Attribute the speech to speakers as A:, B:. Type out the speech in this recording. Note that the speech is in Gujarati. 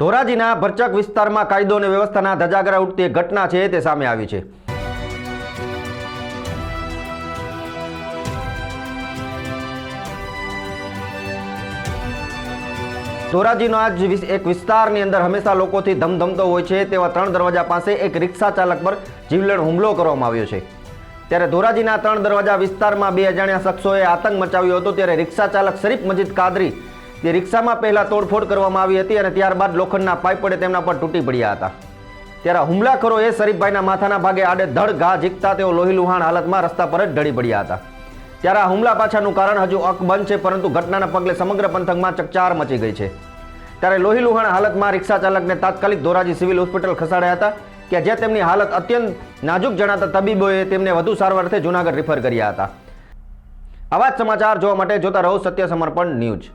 A: ધોરાજીના ભરચક વિસ્તારમાં કાયદો અને વ્યવસ્થાના ધજાગરા ઉઠતી ઘટના છે તે સામે આવી છે. ધોરાજીનો આજ એક વિસ્તારની અંદર હંમેશા લોકોથી ધમધમતો હોય છે તેવા ત્રણ દરવાજા પાસે એક રિક્ષા ચાલક પર જીવલેણ હુમલો કરવામાં આવ્યો છે. ત્યારે ધોરાજીના ત્રણ દરવાજા વિસ્તારમાં બે અજાણ્યા શખ્સોએ આતંક મચાવ્યો હતો, ત્યારે રિક્ષા ચાલક શરીફ મજીદ કાદરી તે રિક્ષામાં પહેલાં તોડફોડ કરવામાં આવી હતી અને ત્યારબાદ લોખંડના પાઇપ વડે તેમના પર તૂટી પડ્યા હતા. ત્યારે હુમલાખોરોએ શરીફભાઈના માથાના ભાગે આડે ધડ ઘા ઝીકતા તેઓ લોહીલુહાણ હાલતમાં રસ્તા પર જ ઢળી પડ્યા હતા. ત્યારે આ હુમલા પાછળનું કારણ હજુ અકબંધ છે, પરંતુ ઘટનાના પગલે સમગ્ર પંથકમાં ચકચાર મચી ગઈ છે. ત્યારે લોહીલુહાણ હાલતમાં રિક્ષા ચાલકને તાત્કાલિક ધોરાજી સિવિલ હોસ્પિટલ ખસેડાયા હતા, કે જ્યાં તેમની હાલત અત્યંત નાજુક જણાતા તબીબોએ તેમને વધુ સારવાર અર્થે જૂનાગઢ રિફર કર્યા હતા. આવા જ સમાચાર જોવા માટે જોતા રહો સત્ય સમર્પણ ન્યૂઝ.